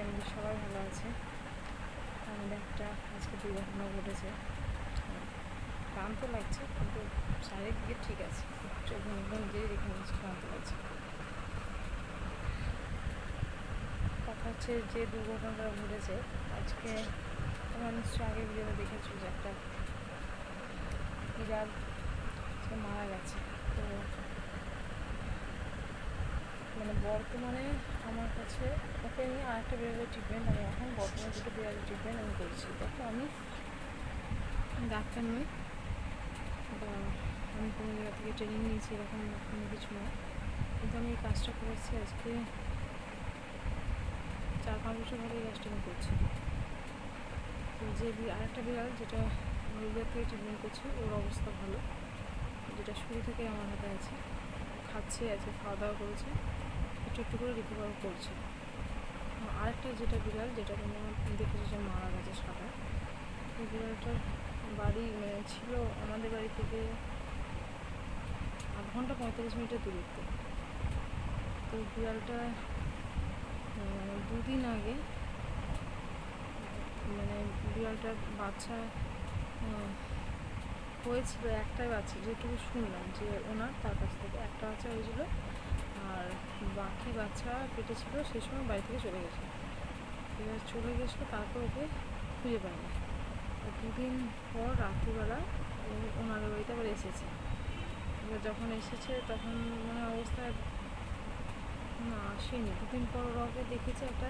ফ্যামিলির সবাই ভালো আছে। আমাদের একটা আজকে দুর্ঘটনা ঘটেছে। ক্লান্ত লাগছে, কিন্তু শারীরিক ঠিক আছে। চোখ মুখগুলো দিয়ে রেখে নিচ্ছি ক্লান্ত লাগছে। কথা হচ্ছে যে দুর্ঘটনাটা ঘটেছে, আজকে তোমরা নিশ্চয়ই আগে ভিডিওতে দেখেছ যে একটা বিড়াল সে মারা গেছে তো মানে বর্তমানে আমার কাছে ওকে নিয়ে আরেকটা বিড়ালের ট্রিটমেন্ট আমি এখন বর্তমানে দুটো বিড়ালের ট্রিটমেন্ট আমি করছি। দেখো আমি ডাক্তার নই, বা আমি কোনো জায়গা থেকে ট্রেনিং নিয়েছি এরকম কোনো কিছু নয় কিন্তু আমি এই কাজটা করেছি আজকে চার পাঁচ বছর ধরে এই কাজটা আমি করছি। তো যে আরেকটা বিড়াল যেটা রোগের থেকে ট্রিটমেন্ট করছি, ওর অবস্থা ভালো। যেটা শুরু থেকে আমার হাতে আছে, খাচ্ছে, আজকে খাওয়া দাওয়া করেছে। একটু একটু করে রিকভার করছে। আরেকটা যেটা বিড়াল, যেটা তোমরা দেখেছ যে মারা গেছে সাদা, এই বিড়ালটার বাড়ি মানে ছিল আমাদের বাড়ি থেকে আধ ঘণ্টা পঁয়তাল্লিশ মিনিটের দূরত্ব। তো বিড়ালটা দুদিন আগে মানে বিড়ালটার বাচ্চা হয়েছিল, একটাই বাচ্চা, যেটুকু শুনলাম যে ওনার তার কাছ থেকে একটা বাচ্চা হয়েছিল। আর বাকি বাচ্চা পেটে ছিল, সেই সময় বাড়ি থেকে চলে গেছে। এবার চলে গেছিল তারপর ওকে খুঁজে পায়নি দুদিন পর রাত্রিবেলা ও ওনাদের বাড়িতে আবার এসেছে। এবার যখন এসেছে, তখন মানে অবস্থায় না, আসেনি। দুদিন পর ওরা ওকে দেখেছে একটা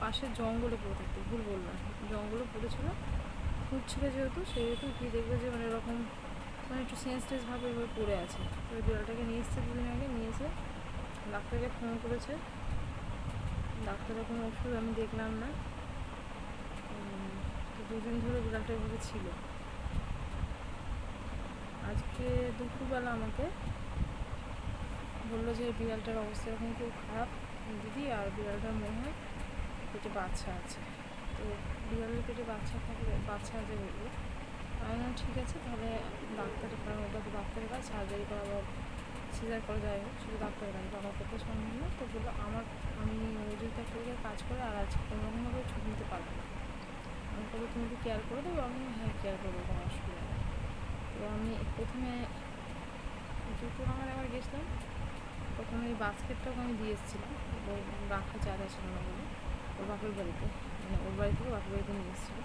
পাশের জঙ্গলে পড়ে থাকতে, ভুল বললাম। জঙ্গলে পড়েছিল, খুঁজছিল যেহেতু, সেহেতু কি দেখবে যে মানে এরকম মানে একটু সেন্সলেস ভাবে এভাবে পড়ে আছে। ওই বিড়ালটাকে নিয়ে এসছে দুদিন আগে, নিয়ে এসে ডাক্তারকে ফোন করেছে। ডাক্তারের কোনো ওষুধ আমি দেখলাম না। তো দুদিন ধরে এভাবে ছিল। আজকে দুপুরবেলা আমাকে বলল যে বিড়ালটার অবস্থা এখন খুব খারাপ। দিদি, আর বিড়ালটার মনে হয় পেটে বাচ্চা আছে। তো বিড়ালের পেটে বাচ্চা থাকলে, বাচ্চা আছে বলব আমি ঠিক আছে, তাহলে ডাক্তারের কারণ ওটা তো ডাক্তারের কাজ সার্জারি করা সিজার করে যায় হোক শুধু ডাক্তারের কাজ আমার পক্ষে সম্ভব না, তো বলল আমার, আমি ওই একটা জায়গায় কাজ করে, আর আজকে কোনোরকমভাবে ছুটি নিতে পারব না। আমি বলব তুমি কি কেয়ার করে দেবো? আমি হ্যাঁ কেয়ার করব, কোনো অসুবিধা নেই। তো আমি প্রথমে দুটো আমার আবার গেছিলাম, প্রথমে এই বাস্কেটটাও আমি দিয়ে এসেছিলাম, ওর রাখা জায়গা ছিল না বলে, ওর বাপের বাড়িতে মানে ওর বাড়ি থেকে বাপের বাড়িতে নিয়ে এসেছিল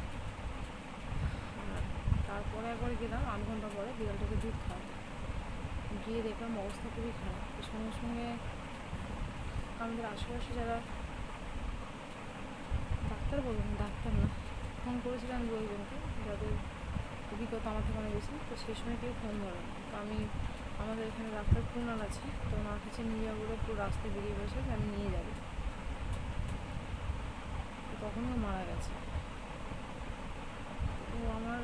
তারপরে একবার গেলাম, আধ ঘণ্টা পরে বিড়ালটাকে দুধ খাওয়াতে গিয়ে দেখলাম অবস্থা খুবই খারাপ। সঙ্গে সঙ্গে আমাদের আশেপাশে যারা ডাক্তার বলবেন ডাক্তার না, ফোন করেছিলাম দু একজনকে যাদের অভিজ্ঞতা আমার থেকে অনেক বেশি, তো সেই সময় কেউ ফোন ধরে না তো আমি, আমাদের এখানে ডাক্তার কুনাল আছে, তো ওনার কাছে নিয়ে যাব পুরো রাস্তায় বেরিয়ে বসে আমি নিয়ে যাব। তো তখনও মারা গেছে। তো আমার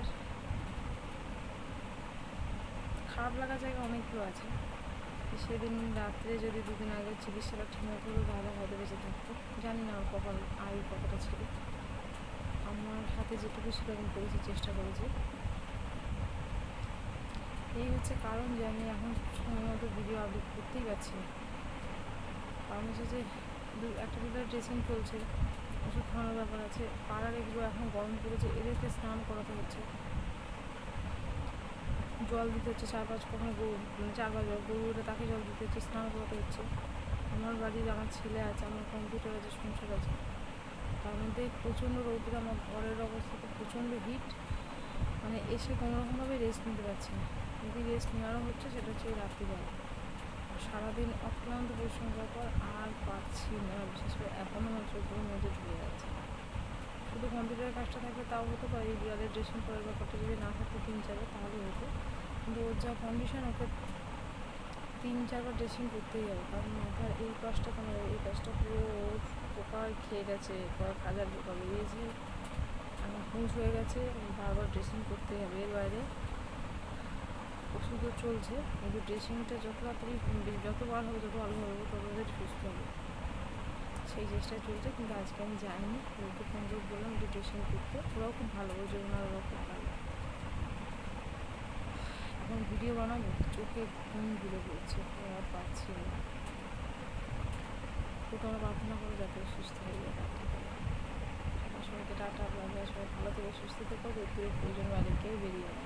খারাপ লাগার জায়গা অনেকগুলো আছে। সেদিন রাত্রে যদি দুদিন আগে চিকিৎসাটা ঠিকমতো হতো তাহলে হয়তো বেঁচে থাকতো, জানি না ওর কপাল আয়ু কতটা ছিল। আমার হাতে যেটুকু ছিল আমি করেছি, চেষ্টা করেছি। এই হচ্ছে কারণ যে আমি এখন সময় মতো ভিডিও আপলোড করতেই পারছি কারণ হচ্ছে যে একটা দুটো ড্রেসিং চলছে, ওষুধ খাওয়ানোর ব্যাপার আছে, পাড়ার এগুলো এখন গরম পড়েছে, এদেরকে স্নান করাতে হচ্ছে। জল দিতে হচ্ছে চার পাঁচ কখনো গরু মানে চার পাঁচ বার গরু উঠে তাকে জল দিতে হচ্ছে, স্নান করাতে হচ্ছে। আমার বাড়ির আমার ছেলে আছে, আমার কম্পিউটার আছে, সংসার আছে। তার মধ্যে প্রচণ্ড রৌদ্র, আমার ঘরের অবস্থা তো প্রচণ্ড হিট মানে এসে কোনোরকমভাবে রেস্ট নিতে পারছি না। যদি রেস্ট নেওয়ারও হচ্ছে, সেটা হচ্ছে রাত্রিবেলা। সারাদিন অক্লান্ত পরিশ্রম করার পর আর পাচ্ছি না, বিশেষ করে এখনও আমার চোখের মধ্যে ঢুকে যাচ্ছে। শুধু কম্পিউটারের কাজটা থাকলে তাও হতে পারে, এই বিড়ালের ড্রেসিং করার ব্যাপারটা যদি না থাকতো তিন চারবার তাহলে হতো। কিন্তু ওর যা কন্ডিশন ওকে তিন চারবার ড্রেসিং করতেই হবে। কারণ মাথার এই পাশটা কেন? এই পাশটা পুরো পোকা খেয়ে গেছে কয়েক হাজার পোকা বেরিয়েছে। এখন হুঁশ হয়ে গেছে, বারবার ড্রেসিং করতেই হবে। এর বাইরে ওষুধও চলছে, কিন্তু ড্রেসিংটা যত তাড়াতাড়ি যতবার হবে, যত ভালো হবে, তত তাড়াতাড়ি সুস্থ হবে। সেই চেষ্টায় চলছে, কিন্তু আজকে আমি যাইনি ওকে ফোন করে বললাম একটু ড্রেসিং করতে। ওরাও খুব ভালো ওই জন্য ভিডিও বানাবো? চোখে ঘুম ঘুরে পড়ছে আর পাচ্ছি না। তো তোমরা প্রার্থনা করো যাতে সুস্থ হয়ে যায় সবার সবাইকে টাটা বাজার সবাই ভালো থেকে, সুস্থ থেকে প্রয়োজন বাইরে কেউ বেরিয়ে না।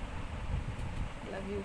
Love you